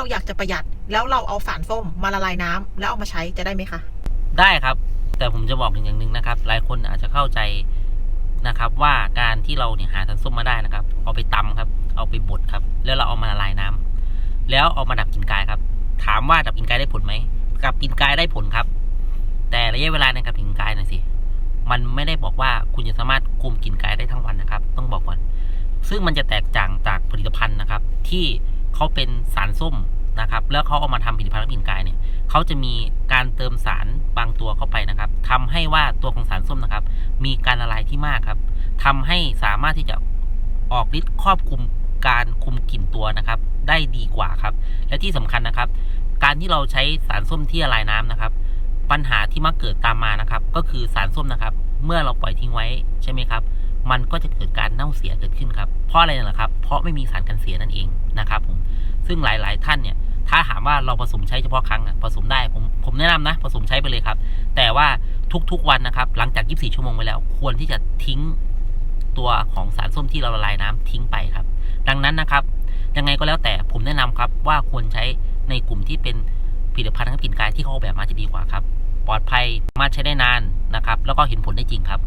เราอยากจะประหยัด แล้วเราเอาสารส้มมาละลายน้ำแล้วเอามาใช้จะได้ไหมคะ ได้ครับ แต่ผมจะบอกอย่างหนึ่งนะครับ หลายคนอาจจะเข้าใจนะครับว่าการที่เราเนี่ยหาสารส้มมาได้นะครับ เอาไปตำครับ เอาไปบดครับ แล้วเราเอามาละลายน้ำแล้วเอามาดับกลิ่นกายครับ ถามว่าดับกลิ่นกายได้ผลไหมกับกลิ่นกายได้ผลครับ แต่ระยะเวลาในการดับกลิ่นกายหน่อยสิ มันไม่ได้บอกว่าคุณจะสามารถคุมกลิ่นกายได้ทั้งวันนะครับ ต้องบอกก่อน ซึ่งมันจะแตกต่างจากผลิตภัณฑ์นะครับ ที่ เขาเป็นสารส้มนะครับ แล้วเขาเอามาทำผลิตภัณฑ์ดับกลิ่นกายเนี่ยเขาจะมีการเติมสารบางตัวเข้าไปนะครับทำให้ว่าตัวของสารส้มนะครับ มีการละลายที่มากครับทำให้สามารถที่จะออกฤทธิ์ครอบคลุมการคุมกลิ่นตัวนะครับ ได้ดีกว่าครับ และที่สำคัญนะครับ การที่เราใช้สารส้มที่ละลายน้ำนะครับ ปัญหาที่มักเกิดตามมานะครับ ก็คือสารส้มนะครับ เมื่อเราปล่อยทิ้งไว้ใช่ไหมครับ มันก็จะเกิดการเน่าเสียเกิดขึ้นครับ เพราะอะไรน่ะครับ เพราะไม่มีสารกันเสียนั่นเองนะครับผม ซึ่งหลาย ๆ ท่านเนี่ย ถ้าถามว่าเราผสมใช้เฉพาะครั้งอะผสมได้ผมผมแนะนำนะ ผสมใช้ไปเลยครับ แต่ว่าทุก ๆ วันนะครับ หลังจาก 24 ชั่วโมงไปแล้ว ควรที่จะทิ้งตัวของสารส้มที่เราละลายน้ำทิ้งไปครับ ดังนั้นนะครับ ยังไงก็แล้วแต่ผมแนะนำครับว่าควรใช้ในกลุ่มที่เป็นผลิตภัณฑ์ทางกลิ่นกายที่เขาออกแบบมาจะดีกว่าครับ ปลอดภัยสามารถใช้ได้นานนะครับ แล้วก็เห็นผลได้จริงครับ